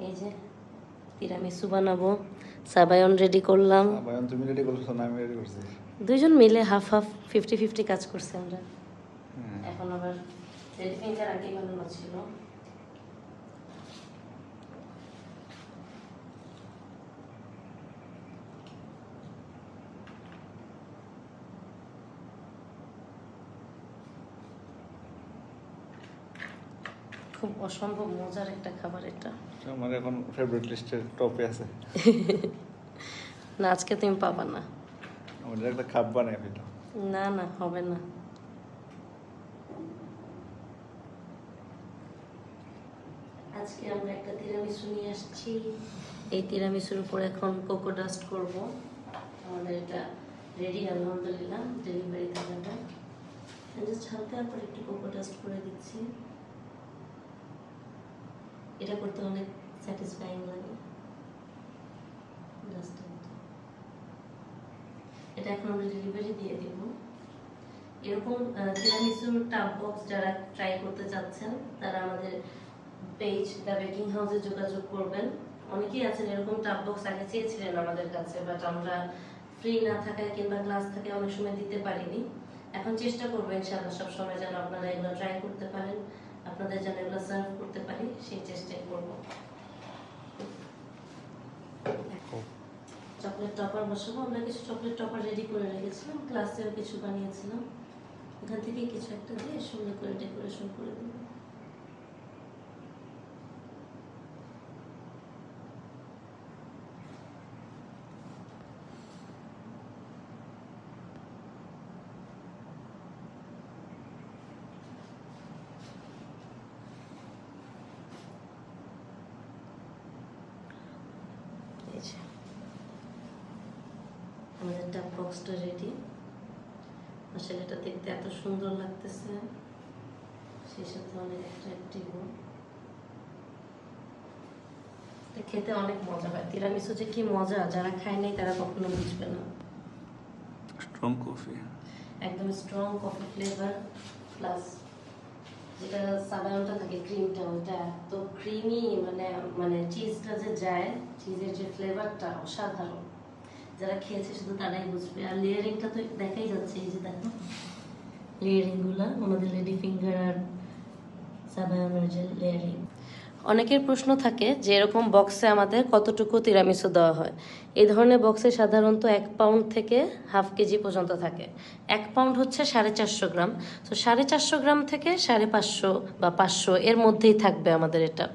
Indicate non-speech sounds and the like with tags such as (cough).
এই যে তিরামিসু বানাবো সাবায়ন রেডি করলাম। সাবায়ন তুমি রেডি করছ? না আমি রেডি করছি। দুইজন মিলে হাফ হাফ ফিফটি ফিফটি কাজ করছি আমরা। হ্যাঁ। এখন আবার রেডি ফিঙ্গার আগে বানানো ছিল। খুব অসম্ভব মজার একটা খাবার এটা। আমার এখন ফেভারিট লিস্টের টপে আছে। (laughs) না আজকে তুমি পাবা না। আমাদের একটা খাপ বানাই ফেলো না না হবে না। আজকে আমরা একটা তিরামিসু নিয়ে আসছি। এই তিরামিসুর উপর এখন কোকো ডাস্ট করব। আমাদের এটা রেডি আলহামদুলিল্লাহ ডেলিভারিতে যাবে। জাস্ট হালকা করে একটু কোকো ডাস্ট করে দিচ্ছি। এটা করতে অনেক স্যাটিসফাইং লাগে। এটা এখন আমরা ডেলিভারি দিয়ে দিব। এরকম তিরামিসুর টাব বক্স যারা ট্রাই করতে চাচ্ছেন, তারা আমাদের পেজ দ্য বেকিং হাউসে যোগাযোগ করবেন। অনেকেই আছেন এরকম টাব বক্স আগে চেয়েছিলেন আমাদের কাছে বাট আমরা ফ্রি না থাকায় কিংবা ক্লাস থাকে অনেক সময় দিতে পারিনি। এখন চেষ্টা করব ইনশাআল্লাহ সব সময় যেন আপনারা এগুলো ট্রাই করতে পারেন। আপনাদের জন্য এগুলো সার্ভ করতে পারি সেই চেষ্টাই করব। চকলেট টপার বসাবো আমরা কিছু চকলেট টপার রেডি করে রেখেছিলাম ক্লাসেও কিছু বানিয়েছিলাম। ওখান থেকে কিছু একটা দিয়ে সুন্দর করে ডেকোরেশন করে দেবো এই যে আমাদের ডাব বক্সটা রেডি আসলে এটা দেখতে এত সুন্দর লাগতেছে। সেই সাথে অনেক অ্যাট্রাক্টিভ খেতে অনেক মজা হয়। তিরামিসু যে কি মজা যারা খায় নাই তারা কখনো বুঝবে না। স্ট্রং কফি একদম স্ট্রং কফি ফ্লেভার প্লাস যেটা সাধারণটা থাকে ক্রিমটা ওটা এত ক্রিমি মানে মানে চিজটা যে যায় চিজের যে ফ্লেভারটা অসাধারণ। যারা খেয়েছে শুধু তারাই বুঝবে। আর লেয়ারিংটা তো দেখাই যাচ্ছে, এই যে দেখো। লেয়ারিংগুলো, আমাদের লেডি ফিঙ্গার আর সাবায়নের যে লেয়ারিং। অনেকের প্রশ্ন থাকে যে এরকম বক্সে আমাদের কতটুকু তিরামিসু দেওয়া হয়? এই ধরনের বক্সে সাধারণত এক পাউন্ড থেকে হাফ কেজি পর্যন্ত থাকে। এক পাউন্ড হচ্ছে সাড়ে চারশো গ্রাম। তো সাড়ে চারশো গ্রাম থেকে সাড়ে পাঁচশো বা পাঁচশো এর মধ্যেই থাকবে আমাদের এটা।